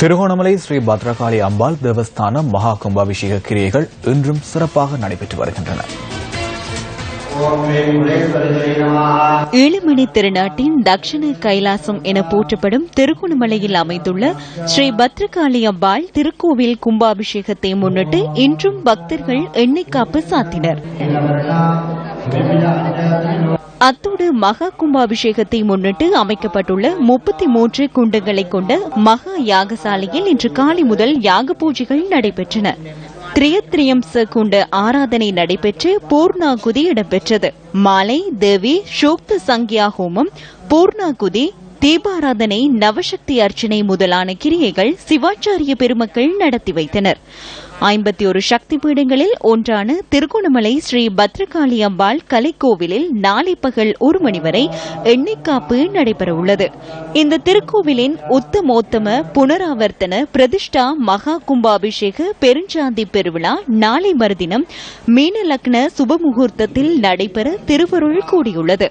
திருகோணமலை ஸ்ரீ பத்ரகாளி அம்பாள் தேவஸ்தான மகா கும்பாபிஷேக கிரியைகள் இன்றும் சிறப்பாக நடைபெற்று வருகின்றன. ஏழுமணி திருநாட்டின் தக்ஷண கைலாசம் என போற்றப்படும் திருகோணமலையில் அமைந்துள்ள ஸ்ரீ பத்ரகாளி அம்பாள் திருக்கோவில் கும்பாபிஷேகத்தை முன்னிட்டு இன்றும் பக்தர்கள் எண்ணெய் காப்பு சாத்தினர். அத்தோடு மகா கும்பாபிஷேகத்தை முன்னிட்டு அமைக்கப்பட்டுள்ள முப்பத்தி மூன்று குண்டங்களை கொண்ட மகா யாகசாலையில் இன்று காலை முதல் யாக பூஜைகள் நடைபெற்றன. திரியத்ரியம்ச குண்ட ஆராதனை நடைபெற்று பூர்ணாகுதி இடம்பெற்றது. மாலை தேவி சோக்த சங்கியா ஹோமம் பூர்ணாகுதி தீபாராதனை நவசக்தி அர்ச்சனை முதலான கிரியைகள் சிவாச்சாரிய பெருமக்கள் நடத்தி வைத்தனர். ஐம்பத்தி ஒரு சக்தி பீடங்களில் ஒன்றான திருகோணமலை ஸ்ரீ பத்ரகாளி அம்பாள் கலைக்கோவிலில் நாளை பகல் ஒரு மணி வரை எண்ணெய்க்காப்பு நடைபெறவுள்ளது. இந்த திருக்கோவிலின் உத்தமோத்தம புனராவர்த்தன பிரதிஷ்டா மகா கும்பாபிஷேக பெருஞ்சாந்தி பெருவிழா நாளை மறுதினம் மீன லக்ன சுபமுகூர்த்தத்தில் நடைபெற திருவருள் கூடியுள்ளது.